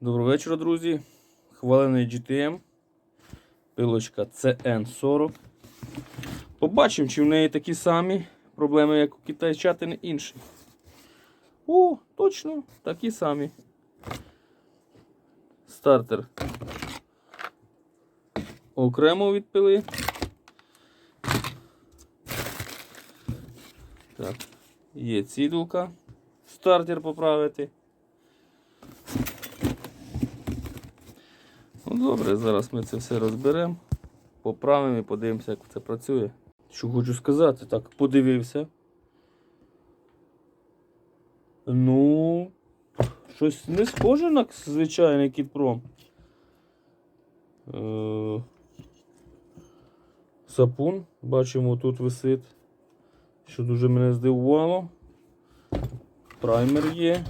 Доброго вечора, друзі. Хвалений GTM. Пилочка CN40. Побачимо, чи в неї такі самі проблеми, як у китайчатини інші. О, точно, такі самі. Стартер. Окремо від пили. Так, є цідулка. Стартер поправити. Добре, зараз ми це все розберемо, поправимо і подивимося, як це працює. Що хочу сказати, так, подивився. Ну, щось не схоже на звичайний кітпром. Е, Сапун, бачимо, тут висить, що дуже мене здивувало. Праймер є.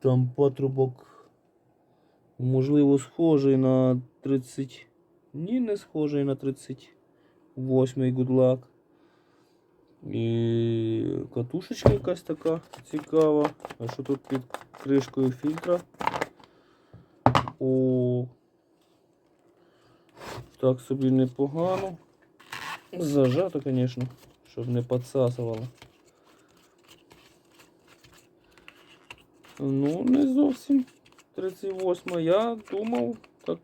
Там патрубок, можливо, схожий на 30. Ні, не схожий на 38-й гудлак. І катушечка якась така цікава. А що тут під кришкою фільтра? О, так собі непогано. Зажато, звісно, щоб не підсасувало. Ну, не зовсім 38. Я думав, так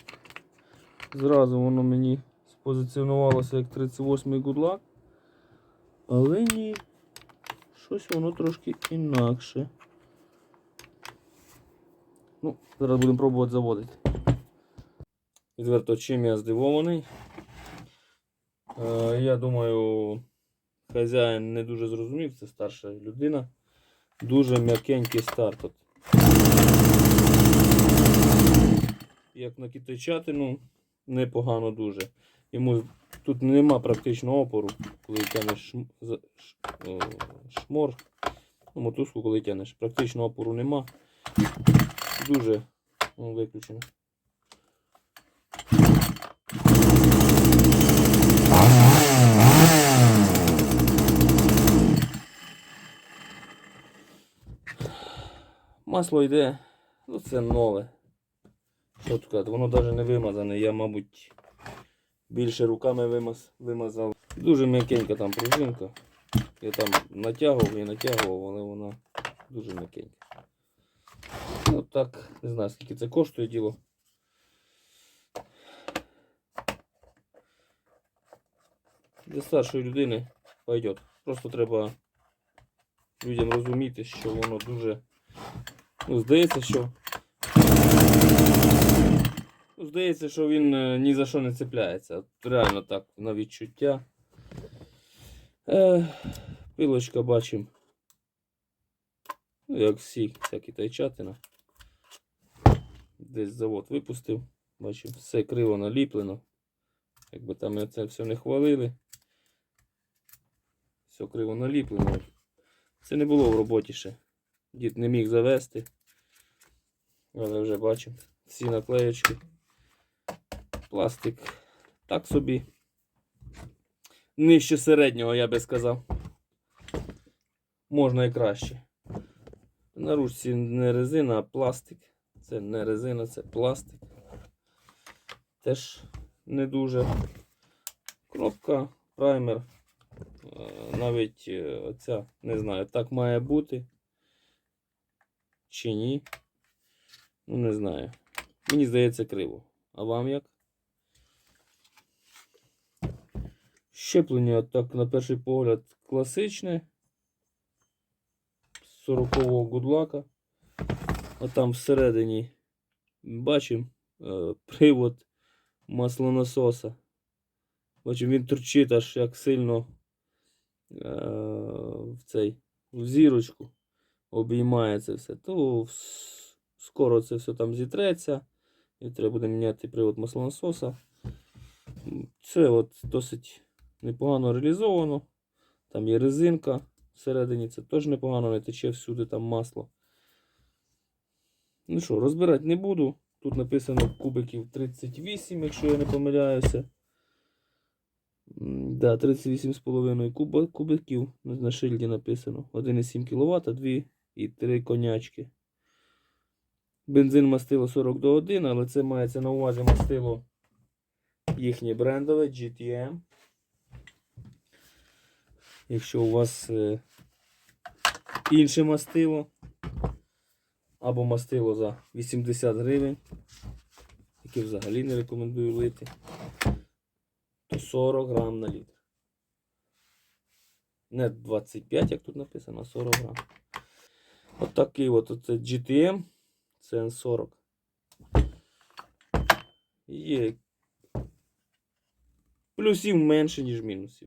зразу воно мені спозиціонувалося як 38 гудлак. Але ні. Щось воно трошки інакше. Ну, зараз будемо пробувати заводити. Відверто, чим я здивований. Е, я думаю, хазяїн не дуже зрозумів, це старша людина. Дуже м'якенький старт. Як на китайчатину, непогано дуже. Йому тут нема практично опору, коли тянеш шм... шмор. Ну, мотузку, коли тянеш. Практично опору нема. Дуже О, виключено. Масло йде, ну це нове. Що сказати, воно навіть не вимазане, я, мабуть, більше руками вимаз, вимазав. Дуже м'якенька там пружинка. Я там натягував і натягував, але вона дуже м'якенька. Ну так, не знаю скільки це коштує діло. Для старшої людини пойдет. Просто треба людям розуміти, що воно дуже. Ну, здається, що. Здається, що він е, ні за що не цепляється. Реально так, на відчуття. Е, пилочка бачимо. Ну, як всі, вся китайчатина. Десь завод випустив. Бачимо, все криво наліплено. Якби там це все не хвалили. Все криво наліплено. Це не було в роботі ще. Дід не міг завести. Але вже бачимо. Всі наклеєчки. Пластик. Так собі. Нижче середнього, я би сказав. Можна і краще. На ручці не резина, а пластик. Це не резина, це пластик. Теж не дуже. Кнопка, праймер. Е, Навіть е, оця, не знаю, так має бути. Чи ні. Ну, не знаю. Мені здається криво. А вам як? Щеплення, так, на перший погляд, класичне. 40-го гудлака. А там всередині бачимо е, привод маслонасоса. Бачимо, він торчить аж як сильно е, в цей в зірочку обіймає це все. То скоро це все там зітреться. І треба буде міняти привод маслонасоса. Це от досить непогано реалізовано. Там є резинка всередині, це теж непогано, не тече всюди там масло. Ну що, розбирати не буду. Тут написано кубиків 38, якщо я не помиляюся. Да, 38,5 куба, кубиків на шильді написано. 1,7 кВт, 2 і 3 конячки. Бензин мастило 40 до 1, але це мається на увазі мастило їхнє брендове GTM. Якщо у вас е, інше мастило або мастило за 80 гривень, яке взагалі не рекомендую лити, то 40 грам на літр. Не 25, як тут написано, а 40 грам. От такий от оце GTM CN40. Є плюсів менше, ніж мінусів.